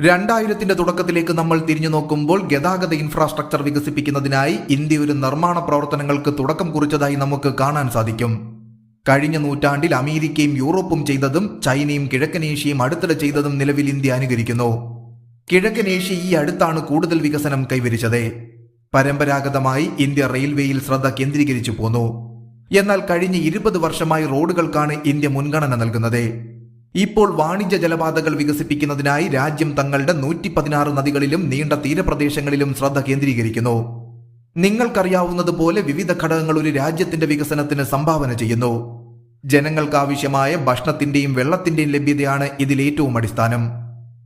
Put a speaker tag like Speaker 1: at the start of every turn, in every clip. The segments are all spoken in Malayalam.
Speaker 1: രണ്ടായിരത്തിന്റെ തുടക്കത്തിലേക്ക് നമ്മൾ തിരിഞ്ഞു നോക്കുമ്പോൾ ഗതാഗത ഇൻഫ്രാസ്ട്രക്ചർ വികസിപ്പിക്കുന്നതിനായി ഇന്ത്യ ഒരു നിർമ്മാണ പ്രവർത്തനങ്ങൾക്ക് തുടക്കം കുറിച്ചതായി നമുക്ക് കാണാൻ സാധിക്കും. കഴിഞ്ഞ നൂറ്റാണ്ടിൽ അമേരിക്കയും യൂറോപ്പും ചെയ്തതും ചൈനയും കിഴക്കൻ ഏഷ്യയും അടുത്തിടെ ചെയ്തതും നിലവിൽ ഇന്ത്യ അനുകരിക്കുന്നു. കിഴക്കൻ ഏഷ്യ ഈ അടുത്താണ് കൂടുതൽ വികസനം കൈവരിച്ചത്. പരമ്പരാഗതമായി ഇന്ത്യ റെയിൽവേയിൽ ശ്രദ്ധ കേന്ദ്രീകരിച്ചു പോന്നു. എന്നാൽ കഴിഞ്ഞ ഇരുപത് വർഷമായി റോഡുകൾക്കാണ് ഇന്ത്യ മുൻഗണന നൽകുന്നത്. ഇപ്പോൾ വാണിജ്യ ജലപാതകൾ വികസിപ്പിക്കുന്നതിനായി രാജ്യം തങ്ങളുടെ നൂറ്റി പതിനാറ് നദികളിലും നീണ്ട തീരപ്രദേശങ്ങളിലും ശ്രദ്ധ കേന്ദ്രീകരിക്കുന്നു. നിങ്ങൾക്കറിയാവുന്നതുപോലെ വിവിധ ഘടകങ്ങൾ ഒരു രാജ്യത്തിന്റെ വികസനത്തിന് സംഭാവന ചെയ്യുന്നു. ജനങ്ങൾക്കാവശ്യമായ ഭക്ഷണത്തിന്റെയും വെള്ളത്തിന്റെയും ലഭ്യതയാണ് ഇതിൽ ഏറ്റവും അടിസ്ഥാനം.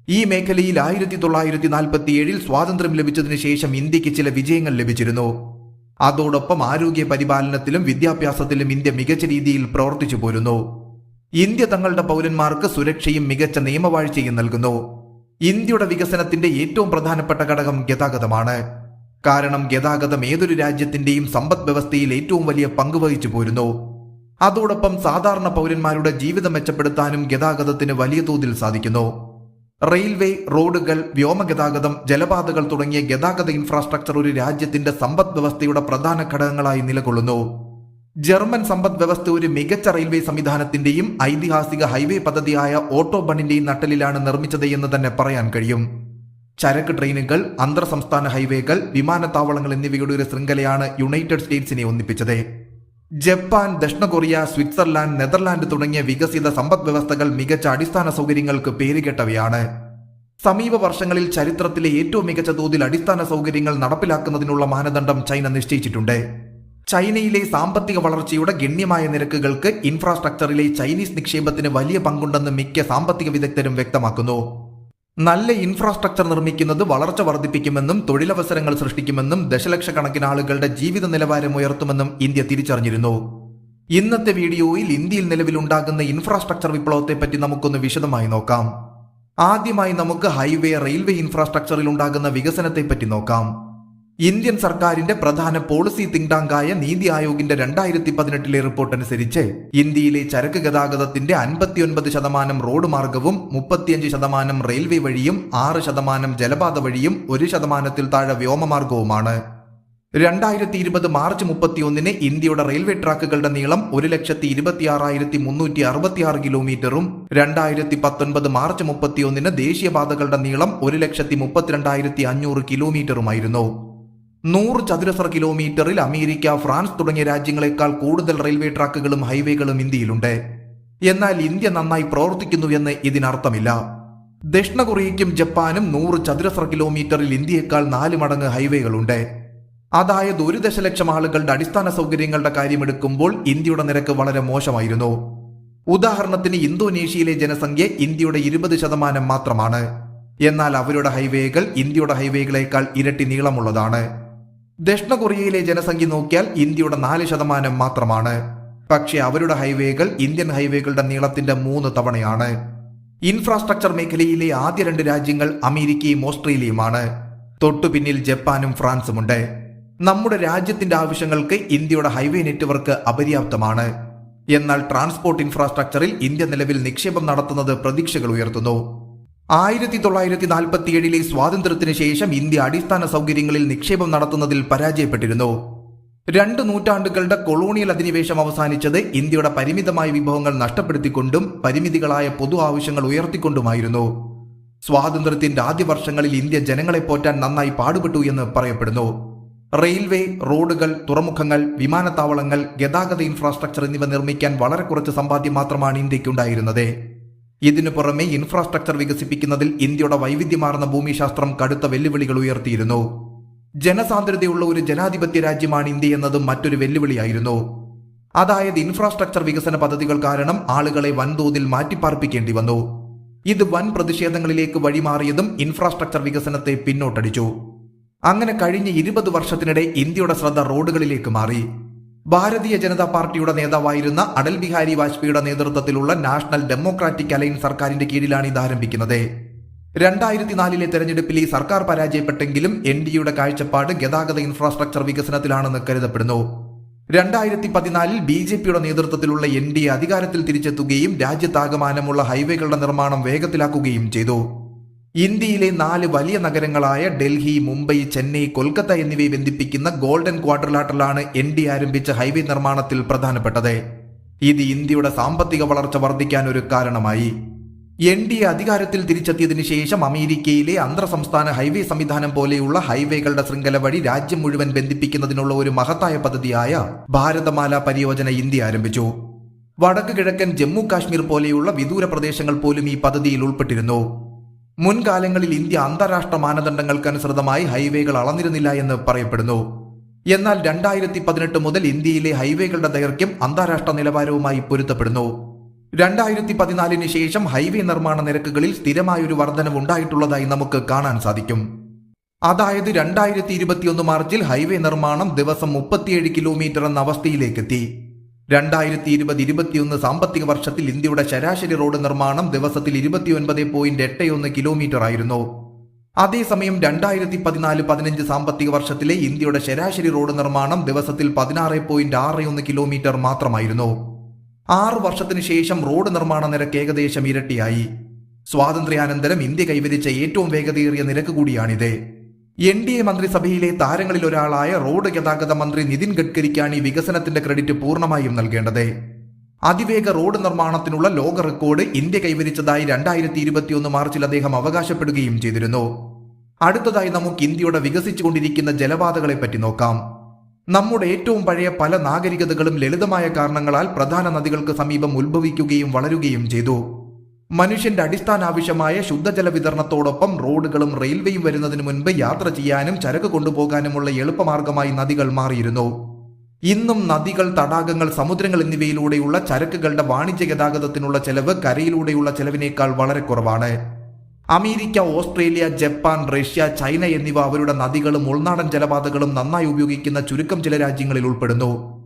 Speaker 1: ഈ മേഖലയിൽ ആയിരത്തി തൊള്ളായിരത്തി നാൽപ്പത്തി ഏഴിൽ സ്വാതന്ത്ര്യം ലഭിച്ചതിനു ശേഷം ഇന്ത്യയ്ക്ക് ചില വിജയങ്ങൾ ലഭിച്ചിരുന്നു. അതോടൊപ്പം ആരോഗ്യ പരിപാലനത്തിലും വിദ്യാഭ്യാസത്തിലും ഇന്ത്യ മികച്ച രീതിയിൽ പ്രവർത്തിച്ചു പോരുന്നു. ഇന്ത്യ തങ്ങളുടെ പൗരന്മാർക്ക് സുരക്ഷയും മികച്ച നിയമവാഴ്ചയും നൽകുന്നു. ഇന്ത്യയുടെ വികസനത്തിന്റെ ഏറ്റവും പ്രധാനപ്പെട്ട ഘടകം ഗതാഗതമാണ്. കാരണം ഗതാഗതം ഏതൊരു രാജ്യത്തിന്റെയും സമ്പദ് വ്യവസ്ഥയിൽ ഏറ്റവും വലിയ പങ്ക് വഹിച്ചു പോരുന്നു. അതോടൊപ്പം സാധാരണ പൗരന്മാരുടെ ജീവിതം മെച്ചപ്പെടുത്താനും ഗതാഗതത്തിന് വലിയ തോതിൽ സാധിക്കുന്നു. റെയിൽവേ റോഡുകൾ വ്യോമഗതാഗതം ജലപാതകൾ തുടങ്ങിയ ഗതാഗത ഇൻഫ്രാസ്ട്രക്ചർ ഒരു രാജ്യത്തിന്റെ സമ്പദ് വ്യവസ്ഥയുടെ പ്രധാന ഘടകങ്ങളായി നിലകൊള്ളുന്നു. ജർമ്മൻ സമ്പദ് വ്യവസ്ഥ ഒരു മികച്ച റെയിൽവേ സംവിധാനത്തിന്റെയും ഐതിഹാസിക ഹൈവേ പദ്ധതിയായ ഓട്ടോബണിന്റെയും നട്ടലിലാണ് നിർമ്മിച്ചത് എന്ന് തന്നെ പറയാൻ കഴിയും. ചരക്ക് ട്രെയിനുകൾ അന്തർ സംസ്ഥാന ഹൈവേകൾ വിമാനത്താവളങ്ങൾ എന്നിവയുടെ ഒരു ശൃംഖലയാണ് യുണൈറ്റഡ് സ്റ്റേറ്റ്സിനെ ഒന്നിപ്പിച്ചത്. ജപ്പാൻ ദക്ഷിണ കൊറിയ സ്വിറ്റ്സർലാൻഡ് നെതർലാൻഡ് തുടങ്ങിയ വികസിത സമ്പദ് വ്യവസ്ഥകൾ മികച്ച അടിസ്ഥാന സൗകര്യങ്ങൾക്ക് പേരുകേട്ടവയാണ്. സമീപ വർഷങ്ങളിൽ ചരിത്രത്തിലെ ഏറ്റവും മികച്ച തോതിൽ അടിസ്ഥാന സൗകര്യങ്ങൾ നടപ്പിലാക്കുന്നതിനുള്ള മാനദണ്ഡം ചൈന നിശ്ചയിച്ചിട്ടുണ്ട്. ചൈനയിലെ സാമ്പത്തിക വളർച്ചയുടെ ഗണ്യമായ നിരക്കുകൾക്ക് ഇൻഫ്രാസ്ട്രക്ചറിലെ ചൈനീസ് നിക്ഷേപത്തിന് വലിയ പങ്കുണ്ടെന്ന് മിക്ക സാമ്പത്തിക വിദഗ്ധരും വ്യക്തമാക്കുന്നു. നല്ല ഇൻഫ്രാസ്ട്രക്ചർ നിർമ്മിക്കുന്നത് വളർച്ച വർദ്ധിപ്പിക്കുമെന്നും തൊഴിലവസരങ്ങൾ സൃഷ്ടിക്കുമെന്നും ദശലക്ഷക്കണക്കിന് ആളുകളുടെ ജീവിത നിലവാരം ഉയർത്തുമെന്നും ഇന്ത്യ തിരിച്ചറിഞ്ഞിരുന്നു. ഇന്നത്തെ വീഡിയോയിൽ ഇന്ത്യയിൽ നിലവിലുണ്ടാകുന്ന ഇൻഫ്രാസ്ട്രക്ചർ വിപ്ലവത്തെപ്പറ്റി നമുക്കൊന്ന് വിശദമായി നോക്കാം. ആദ്യമായി നമുക്ക് ഹൈവേ റെയിൽവേ ഇൻഫ്രാസ്ട്രക്ചറിൽ ഉണ്ടാകുന്ന വികസനത്തെപ്പറ്റി നോക്കാം. ഇന്ത്യൻ സർക്കാരിന്റെ പ്രധാന പോളിസി തിങ്ക് ടാങ്കായ നീതി ആയോഗിന്റെ രണ്ടായിരത്തി പതിനെട്ടിലെ റിപ്പോർട്ട് അനുസരിച്ച് ഇന്ത്യയിലെ ചരക്ക് ഗതാഗതത്തിന്റെ അൻപത്തിയൊൻപത് ശതമാനം റോഡ് മാർഗവും മുപ്പത്തിയഞ്ച് ശതമാനം റെയിൽവേ വഴിയും ആറ് ശതമാനം ജലപാത വഴിയും ഒരു ശതമാനത്തിൽ താഴെ വ്യോമമാർഗവുമാണ് രണ്ടായിരത്തി ഇരുപത് മാർച്ച് മുപ്പത്തിയൊന്നിന് ഇന്ത്യയുടെ റെയിൽവേ ട്രാക്കുകളുടെ നീളം ഒരു ലക്ഷത്തി ഇരുപത്തിയാറായിരത്തി മുന്നൂറ്റി അറുപത്തിയാറ് കിലോമീറ്ററും രണ്ടായിരത്തി പത്തൊൻപത് മാർച്ച് മുപ്പത്തിയൊന്നിന് ദേശീയപാതകളുടെ നീളം ഒരു ലക്ഷത്തി മുപ്പത്തിരണ്ടായിരത്തി അഞ്ഞൂറ് കിലോമീറ്ററുമായിരുന്നു. നൂറ് ചതുരശ്ര കിലോമീറ്ററിൽ അമേരിക്ക ഫ്രാൻസ് തുടങ്ങിയ രാജ്യങ്ങളെക്കാൾ കൂടുതൽ റെയിൽവേ ട്രാക്കുകളും ഹൈവേകളും ഇന്ത്യയിലുണ്ട്. എന്നാൽ ഇന്ത്യ നന്നായി പ്രവർത്തിക്കുന്നു പ്രവർത്തിക്കുന്നുവെന്ന് ഇതിനർത്ഥമില്ല. ദക്ഷിണ കൊറിയയ്ക്കും ജപ്പാനും നൂറ് ചതുരശ്ര കിലോമീറ്ററിൽ ഇന്ത്യയേക്കാൾ നാല് മടങ്ങ് ഹൈവേകളുണ്ട്. അതായത് ഒരു ദശലക്ഷം ആളുകളുടെ അടിസ്ഥാന സൗകര്യങ്ങളുടെ കാര്യമെടുക്കുമ്പോൾ ഇന്ത്യയുടെ നിരക്ക് വളരെ മോശമായിരുന്നു. ഉദാഹരണത്തിന് ഇന്തോനേഷ്യയിലെ ജനസംഖ്യ ഇന്ത്യയുടെ ഇരുപത് ശതമാനം മാത്രമാണ്. എന്നാൽ അവരുടെ ഹൈവേകൾ ഇന്ത്യയുടെ ഹൈവേകളേക്കാൾ ഇരട്ടി നീളമുള്ളതാണ്. ദക്ഷിണ കൊറിയയിലെ ജനസംഖ്യ നോക്കിയാൽ ഇന്ത്യയുടെ നാല് ശതമാനം മാത്രമാണ്. പക്ഷേ അവരുടെ ഹൈവേകൾ ഇന്ത്യൻ ഹൈവേകളുടെ നീളത്തിന്റെ മൂന്ന് തവണയാണ്. ഇൻഫ്രാസ്ട്രക്ചർ മേഖലയിലെ ആദ്യ രണ്ട് രാജ്യങ്ങൾ അമേരിക്കയും ഓസ്ട്രേലിയയുമാണ്. തൊട്ടു പിന്നിൽ ജപ്പാനും ഫ്രാൻസുമുണ്ട്. നമ്മുടെ രാജ്യത്തിന്റെ ആവശ്യങ്ങൾക്ക് ഇന്ത്യയുടെ ഹൈവേ നെറ്റ്വർക്ക് അപര്യാപ്തമാണ്. എന്നാൽ ട്രാൻസ്പോർട്ട് ഇൻഫ്രാസ്ട്രക്ചറിൽ ഇന്ത്യ നിലവിൽ നിക്ഷേപം നടത്തുന്നത് പ്രതീക്ഷകൾ ഉയർത്തുന്നു. ആയിരത്തി തൊള്ളായിരത്തി നാൽപ്പത്തി ഏഴിലെ സ്വാതന്ത്ര്യത്തിന് ശേഷം ഇന്ത്യ അടിസ്ഥാന സൗകര്യങ്ങളിൽ നിക്ഷേപം നടത്തുന്നതിൽ പരാജയപ്പെട്ടിരുന്നു. രണ്ട് നൂറ്റാണ്ടുകളുടെ കൊളോണിയൽ അധിനിവേശം അവസാനിച്ചത് ഇന്ത്യയുടെ പരിമിതമായ വിഭവങ്ങൾ നഷ്ടപ്പെടുത്തിക്കൊണ്ടും പരിമിതികളായ പൊതു ആവശ്യങ്ങൾ ഉയർത്തിക്കൊണ്ടുമായിരുന്നു. സ്വാതന്ത്ര്യത്തിന്റെ ആദ്യ വർഷങ്ങളിൽ ഇന്ത്യ ജനങ്ങളെ പോറ്റാൻ നന്നായി പാടുപെട്ടു എന്ന് പറയപ്പെടുന്നു. റെയിൽവേ റോഡുകൾ തുറമുഖങ്ങൾ വിമാനത്താവളങ്ങൾ ഗതാഗത ഇൻഫ്രാസ്ട്രക്ചർ എന്നിവ നിർമ്മിക്കാൻ വളരെ കുറച്ച് സമ്പാദ്യം മാത്രമാണ് ഇന്ത്യക്കുണ്ടായിരുന്നത് ഇതിനു പുറമെ ഇൻഫ്രാസ്ട്രക്ചർ വികസിപ്പിക്കുന്നതിൽ ഇന്ത്യയുടെ വൈവിധ്യമാർന്ന ഭൂമിശാസ്ത്രം കടുത്ത വെല്ലുവിളികൾ ഉയർത്തിയിരുന്നു. ജനസാന്ദ്രതയുള്ള ഒരു ജനാധിപത്യ രാജ്യമാണ് ഇന്ത്യ എന്നതും മറ്റൊരു വെല്ലുവിളിയായിരുന്നു. അതായത് ഇൻഫ്രാസ്ട്രക്ചർ വികസന പദ്ധതികൾ കാരണം ആളുകളെ വൻതോതിൽ മാറ്റിപ്പാർപ്പിക്കേണ്ടി വന്നു. ഇത് വൻ പ്രതിഷേധങ്ങളിലേക്ക് വഴിമാറിയതും ഇൻഫ്രാസ്ട്രക്ചർ വികസനത്തെ പിന്നോട്ടടിച്ചു. അങ്ങനെ കഴിഞ്ഞ ഇരുപത് വർഷത്തിനിടെ ഇന്ത്യയുടെ ശ്രദ്ധ റോഡുകളിലേക്ക് മാറി. ഭാരതീയ ജനതാ പാർട്ടിയുടെ നേതാവായിരുന്ന അടൽ ബിഹാരി വാജ്പേയിയുടെ നേതൃത്വത്തിലുള്ള നാഷണൽ ഡെമോക്രാറ്റിക് അലയൻസ് സർക്കാരിന്റെ കീഴിലാണ് ഇത് ആരംഭിക്കുന്നത്. രണ്ടായിരത്തി നാലിലെ തെരഞ്ഞെടുപ്പിൽ ഈ സർക്കാർ പരാജയപ്പെട്ടെങ്കിലും എൻ ഡി യുടെ കാഴ്ചപ്പാട് ഗതാഗത ഇൻഫ്രാസ്ട്രക്ചർ വികസനത്തിലാണെന്ന് കരുതപ്പെടുന്നു. രണ്ടായിരത്തി പതിനാലിൽ ബി ജെ പിയുടെ നേതൃത്വത്തിലുള്ള എൻ ഡി എ അധികാരത്തിൽ തിരിച്ചെത്തുകയും രാജ്യത്താകമാനമുള്ള ഹൈവേകളുടെ നിർമ്മാണം വേഗത്തിലാക്കുകയും ചെയ്തു. ഇന്ത്യയിലെ നാല് വലിയ നഗരങ്ങളായ ഡൽഹി മുംബൈ ചെന്നൈ കൊൽക്കത്ത എന്നിവയെ ബന്ധിപ്പിക്കുന്ന ഗോൾഡൻ ക്വാർട്ടർലാട്ടറിലാണ് എൻ ഡി ആരംഭിച്ച ഹൈവേ നിർമ്മാണത്തിൽ പ്രധാനപ്പെട്ടത്. ഇത് ഇന്ത്യയുടെ സാമ്പത്തിക വളർച്ച വർദ്ധിക്കാൻ ഒരു കാരണമായി. എൻ ഡി അധികാരത്തിൽ തിരിച്ചെത്തിയതിനു ശേഷം അമേരിക്കയിലെ അന്തർ സംസ്ഥാന ഹൈവേ സംവിധാനം പോലെയുള്ള ഹൈവേകളുടെ ശൃംഖല വഴി രാജ്യം മുഴുവൻ ബന്ധിപ്പിക്കുന്നതിനുള്ള ഒരു മഹത്തായ പദ്ധതിയായ ഭാരതമാല പരിയോജന ഇന്ത്യ ആരംഭിച്ചു. വടക്ക് കിഴക്കൻ ജമ്മു കാശ്മീർ പോലെയുള്ള വിദൂര പ്രദേശങ്ങൾ പോലും ഈ പദ്ധതിയിൽ ഉൾപ്പെട്ടിരുന്നു. മുൻകാലങ്ങളിൽ ഇന്ത്യ അന്താരാഷ്ട്ര മാനദണ്ഡങ്ങൾക്കനുസൃതമായി ഹൈവേകൾ അളന്നിരുന്നില്ല എന്ന് പറയപ്പെടുന്നു. എന്നാൽ രണ്ടായിരത്തി പതിനെട്ട് മുതൽ ഇന്ത്യയിലെ ഹൈവേകളുടെ ദൈർഘ്യം അന്താരാഷ്ട്ര നിലവാരവുമായി പൊരുത്തപ്പെടുന്നു. രണ്ടായിരത്തി പതിനാലിന് ശേഷം ഹൈവേ നിർമ്മാണ നിരക്കുകളിൽ സ്ഥിരമായൊരു വർധനവ് ഉണ്ടായിട്ടുള്ളതായി നമുക്ക് കാണാൻ സാധിക്കും. അതായത് രണ്ടായിരത്തി ഇരുപത്തിയൊന്ന് മാർച്ചിൽ ഹൈവേ നിർമ്മാണം ദിവസം മുപ്പത്തിയേഴ് കിലോമീറ്റർ എന്ന അവസ്ഥയിലേക്കെത്തി. രണ്ടായിരത്തി ഇരുപത് ഇരുപത്തിയൊന്ന് സാമ്പത്തിക വർഷത്തിൽ ഇന്ത്യയുടെ ശരാശരി റോഡ് നിർമ്മാണം ദിവസത്തിൽ ഇരുപത്തിയൊൻപത് പോയിന്റ് എട്ട് ഒന്ന് കിലോമീറ്റർ ആയിരുന്നു. അതേസമയം രണ്ടായിരത്തി പതിനാല് പതിനഞ്ച് സാമ്പത്തിക വർഷത്തിലെ ഇന്ത്യയുടെ ശരാശരി റോഡ് നിർമ്മാണം ദിവസത്തിൽ പതിനാറ് പോയിന്റ് ആറ് ഒന്ന് കിലോമീറ്റർ മാത്രമായിരുന്നു. ആറ് വർഷത്തിനു ശേഷം റോഡ് നിർമ്മാണ നിരക്ക് ഏകദേശം ഇരട്ടിയായി. സ്വാതന്ത്ര്യാനന്തരം ഇന്ത്യ കൈവരിച്ച ഏറ്റവും വേഗതയേറിയ നിരക്ക് കൂടിയാണിത്. എൻ ഡി എ മന്ത്രിസഭയിലെ താരങ്ങളിൽ ഒരാളായ റോഡ് ഗതാഗത മന്ത്രി നിതിൻ ഗഡ്കരിക്കാണ് ഈ വികസനത്തിന്റെ ക്രെഡിറ്റ് പൂർണമായും നൽകേണ്ടത്. അതിവേഗ റോഡ് നിർമ്മാണത്തിനുള്ള ലോക റെക്കോർഡ് ഇന്ത്യ കൈവരിച്ചതായി രണ്ടായിരത്തി ഇരുപത്തിയൊന്ന് മാർച്ചിൽ അദ്ദേഹം അവകാശപ്പെടുകയും ചെയ്തിരുന്നു. അടുത്തതായി നമുക്ക് ഇന്ത്യയുടെ വികസിച്ചുകൊണ്ടിരിക്കുന്ന ജലപാതകളെ പറ്റി നോക്കാം. നമ്മുടെ ഏറ്റവും പഴയ പല നാഗരികതകളും ലളിതമായ കാരണങ്ങളാൽ പ്രധാന നദികൾക്ക് സമീപം ഉത്ഭവിക്കുകയും വളരുകയും ചെയ്തു. മനുഷ്യന്റെ അടിസ്ഥാന ആവശ്യമായ ശുദ്ധജല വിതരണത്തോടൊപ്പം റോഡുകളും റെയിൽവേയും വരുന്നതിന് മുൻപ് യാത്ര ചെയ്യാനും ചരക്ക് കൊണ്ടുപോകാനുമുള്ള എളുപ്പമാർഗമായി നദികൾ മാറിയിരുന്നു. ഇന്നും നദികൾ തടാകങ്ങൾ സമുദ്രങ്ങൾ എന്നിവയിലൂടെയുള്ള ചരക്കുകളുടെ വാണിജ്യ ഗതാഗതത്തിനുള്ള ചെലവ് കരയിലൂടെയുള്ള ചെലവിനേക്കാൾ വളരെ കുറവാണ്. America Australia Japan Russia China എന്നിവ അവരുടെ നദികളും ഉൾനാടൻ ജലപാതകളും നന്നായി ഉപയോഗിക്കുന്ന ചുരുക്കം ചില രാജ്യങ്ങളിൽ ഉൾപ്പെടുന്നു.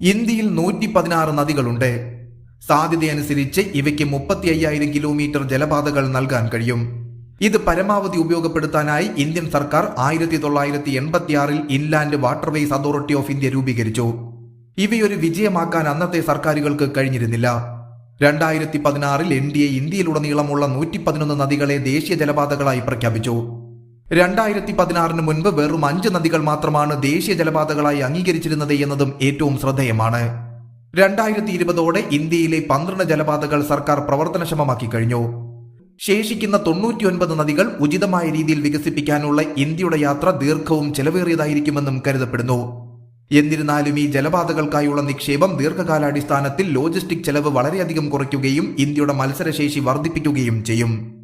Speaker 1: ഇന്ത്യയിൽ നൂറ്റി പതിനാറ് നദികളുണ്ട്. സാധ്യതയനുസരിച്ച് ഇവയ്ക്ക് മുപ്പത്തി അയ്യായിരം കിലോമീറ്റർ ജലപാതകൾ നൽകാൻ കഴിയും. ഇത് പരമാവധി ഉപയോഗപ്പെടുത്താനായി ഇന്ത്യൻ സർക്കാർ ആയിരത്തി തൊള്ളായിരത്തി എൺപത്തിയാറിൽ Inland Waterways Authority of India രൂപീകരിച്ചു. ഇവയൊരു വിജയമാക്കാൻ അന്നത്തെ സർക്കാരുകൾക്ക് കഴിഞ്ഞിരുന്നില്ല. രണ്ടായിരത്തി പതിനാറിൽ എൻ ഡി എ ഇന്ത്യയിലുടനീളമുള്ള നൂറ്റി പതിനൊന്ന് നദികളെ ദേശീയ ജലപാതകളായി പ്രഖ്യാപിച്ചു. രണ്ടായിരത്തി പതിനാറിന് മുൻപ് വെറും അഞ്ച് നദികൾ മാത്രമാണ് ദേശീയ ജലപാതകളായി അംഗീകരിച്ചിരുന്നത് എന്നതും ഏറ്റവും ശ്രദ്ധേയമാണ്. രണ്ടായിരത്തി ഇരുപതോടെ ഇന്ത്യയിലെ പന്ത്രണ്ട് ജലപാതകൾ സർക്കാർ പ്രവർത്തനക്ഷമമാക്കി കഴിഞ്ഞു. ശേഷിക്കുന്ന തൊണ്ണൂറ്റിയൊൻപത് നദികൾ ഉചിതമായ രീതിയിൽ വികസിപ്പിക്കാനുള്ള ഇന്ത്യയുടെ യാത്ര ദീർഘവും ചെലവേറിയതായിരിക്കുമെന്നും കരുതപ്പെടുന്നു. എന്നിരുന്നാലും ഈ ജലപാതകൾക്കായുള്ള നിക്ഷേപം ദീർഘകാലാടിസ്ഥാനത്തിൽ ലോജിസ്റ്റിക് ചെലവ് വളരെയധികം കുറയ്ക്കുകയും ഇന്ത്യയുടെ മത്സരശേഷി വർദ്ധിപ്പിക്കുകയും ചെയ്യും.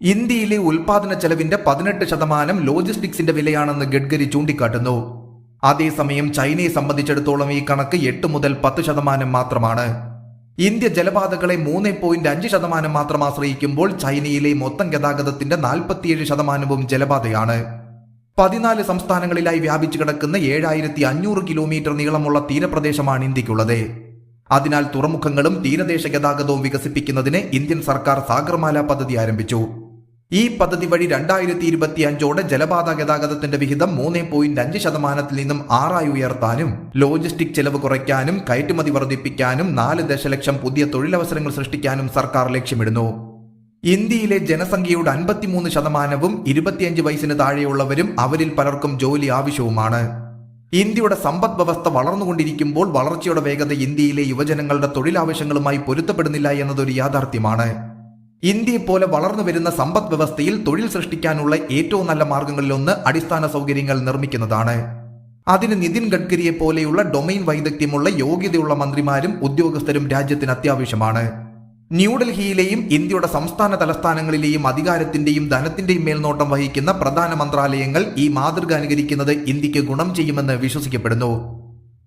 Speaker 1: ഇന്ത്യയിലെ ഉൽപാദന ചെലവിന്റെ പതിനെട്ട് ശതമാനം ലോജിസ്റ്റിക്സിന്റെ വിലയാണെന്ന് ഗഡ്കരി ചൂണ്ടിക്കാട്ടുന്നു. അതേസമയം ചൈനയെ സംബന്ധിച്ചിടത്തോളം ഈ കണക്ക് എട്ട് മുതൽ പത്ത് ശതമാനം മാത്രമാണ്. ഇന്ത്യ ജലപാതകളെ മൂന്ന് പോയിന്റ് അഞ്ച് ശതമാനം മാത്രം ആശ്രയിക്കുമ്പോൾ ചൈനയിലെ മൊത്തം ഗതാഗതത്തിന്റെ നാൽപ്പത്തിയേഴ് ശതമാനവും ജലപാതയാണ്. പതിനാല് സംസ്ഥാനങ്ങളിലായി വ്യാപിച്ചു കിടക്കുന്ന ഏഴായിരത്തി അഞ്ഞൂറ് കിലോമീറ്റർ നീളമുള്ള തീരപ്രദേശമാണ് ഇന്ത്യക്കുള്ളത്. അതിനാൽ തുറമുഖങ്ങളും തീരദേശ ഗതാഗതവും വികസിപ്പിക്കുന്നതിന് ഇന്ത്യൻ സർക്കാർ സാഗർമാല പദ്ധതി ആരംഭിച്ചു. ഈ പദ്ധതി വഴി രണ്ടായിരത്തി ഇരുപത്തി അഞ്ചോടെ ജലപാത ഗതാഗതത്തിന്റെ വിഹിതം മൂന്ന് പോയിന്റ് അഞ്ച് ശതമാനത്തിൽ നിന്നും ആറായി ഉയർത്താനും ലോജിസ്റ്റിക് ചെലവ് കുറയ്ക്കാനും കയറ്റുമതി വർദ്ധിപ്പിക്കാനും നാല് ദശലക്ഷം പുതിയ തൊഴിലവസരങ്ങൾ സൃഷ്ടിക്കാനും സർക്കാർ ലക്ഷ്യമിടുന്നു. ഇന്ത്യയിലെ ജനസംഖ്യയുടെ അൻപത്തിമൂന്ന് ശതമാനവും ഇരുപത്തിയഞ്ച് വയസ്സിന് താഴെയുള്ളവരും അവരിൽ പലർക്കും ജോലി ആവശ്യവുമാണ്. ഇന്ത്യയുടെ സമ്പദ് വ്യവസ്ഥ വളർന്നുകൊണ്ടിരിക്കുമ്പോൾ വളർച്ചയുടെ വേഗത ഇന്ത്യയിലെ യുവജനങ്ങളുടെ തൊഴിലാവശ്യങ്ങളുമായി പൊരുത്തപ്പെടുന്നില്ല എന്നതൊരു യാഥാർത്ഥ്യമാണ്. ഇന്ത്യയെ പോലെ വളർന്നു വരുന്ന സമ്പദ് വ്യവസ്ഥയിൽ തൊഴിൽ സൃഷ്ടിക്കാനുള്ള ഏറ്റവും നല്ല മാർഗങ്ങളിലൊന്ന് അടിസ്ഥാന സൗകര്യങ്ങൾ നിർമ്മിക്കുന്നതാണ്. അതിന് നിതിൻ ഗഡ്കരിയെ പോലെയുള്ള ഡൊമൈൻ വൈദഗ്ധ്യമുള്ള യോഗ്യതയുള്ള മന്ത്രിമാരും ഉദ്യോഗസ്ഥരും രാജ്യത്തിന് അത്യാവശ്യമാണ്. ന്യൂഡൽഹിയിലെയും ഇന്ത്യയുടെ സംസ്ഥാന തലസ്ഥാനങ്ങളിലെയും അധികാരത്തിന്റെയും ധനത്തിന്റെയും മേൽനോട്ടം വഹിക്കുന്ന പ്രധാന മന്ത്രാലയങ്ങൾ ഈ മാതൃക അനുകരിക്കുന്നത് ഇന്ത്യയ്ക്ക് ഗുണം ചെയ്യുമെന്ന് വിശ്വസിക്കപ്പെടുന്നു.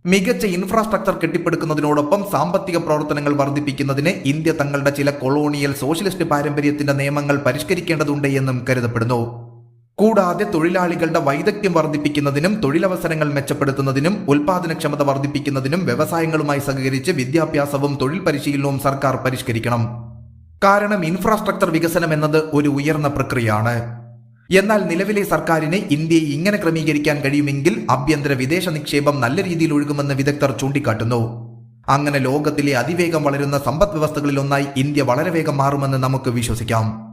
Speaker 1: മികച്ച ഇൻഫ്രാസ്ട്രക്ചർ കെട്ടിപ്പടുക്കുന്നതിനോടൊപ്പം സാമ്പത്തിക പ്രവർത്തനങ്ങൾ വർദ്ധിപ്പിക്കുന്നതിന് ഇന്ത്യ തങ്ങളുടെ ചില കൊളോണിയൽ സോഷ്യലിസ്റ്റ് പാരമ്പര്യത്തിന്റെ നിയമങ്ങൾ പരിഷ്കരിക്കേണ്ടതുണ്ട് എന്നും കരുതപ്പെടുന്നു. കൂടാതെ തൊഴിലാളികളുടെ വൈദഗ്ധ്യം വർദ്ധിപ്പിക്കുന്നതിനും തൊഴിലവസരങ്ങൾ മെച്ചപ്പെടുത്തുന്നതിനും ഉൽപാദനക്ഷമത വർദ്ധിപ്പിക്കുന്നതിനും വ്യവസായങ്ങളുമായി സഹകരിച്ച് വിദ്യാഭ്യാസവും തൊഴിൽ പരിശീലനവും സർക്കാർ പരിഷ്കരിക്കണം. കാരണം ഇൻഫ്രാസ്ട്രക്ചർ വികസനം എന്നത് ഒരു ഉയർന്ന പ്രക്രിയയാണ്. എന്നാൽ നിലവിലെ സർക്കാരിന് ഇന്ത്യയെ ഇങ്ങനെ ക്രമീകരിക്കാൻ കഴിയുമെങ്കിൽ ആഭ്യന്തര വിദേശ നിക്ഷേപം നല്ല രീതിയിൽ ഒഴുകുമെന്ന് വിദഗ്ധർ ചൂണ്ടിക്കാട്ടുന്നു. അങ്ങനെ ലോകത്തിലെ അതിവേഗം വളരുന്ന സമ്പദ് വ്യവസ്ഥകളിലൊന്നായി ഇന്ത്യ വളരെ വേഗം മാറുമെന്ന് നമുക്ക് വിശ്വസിക്കാം.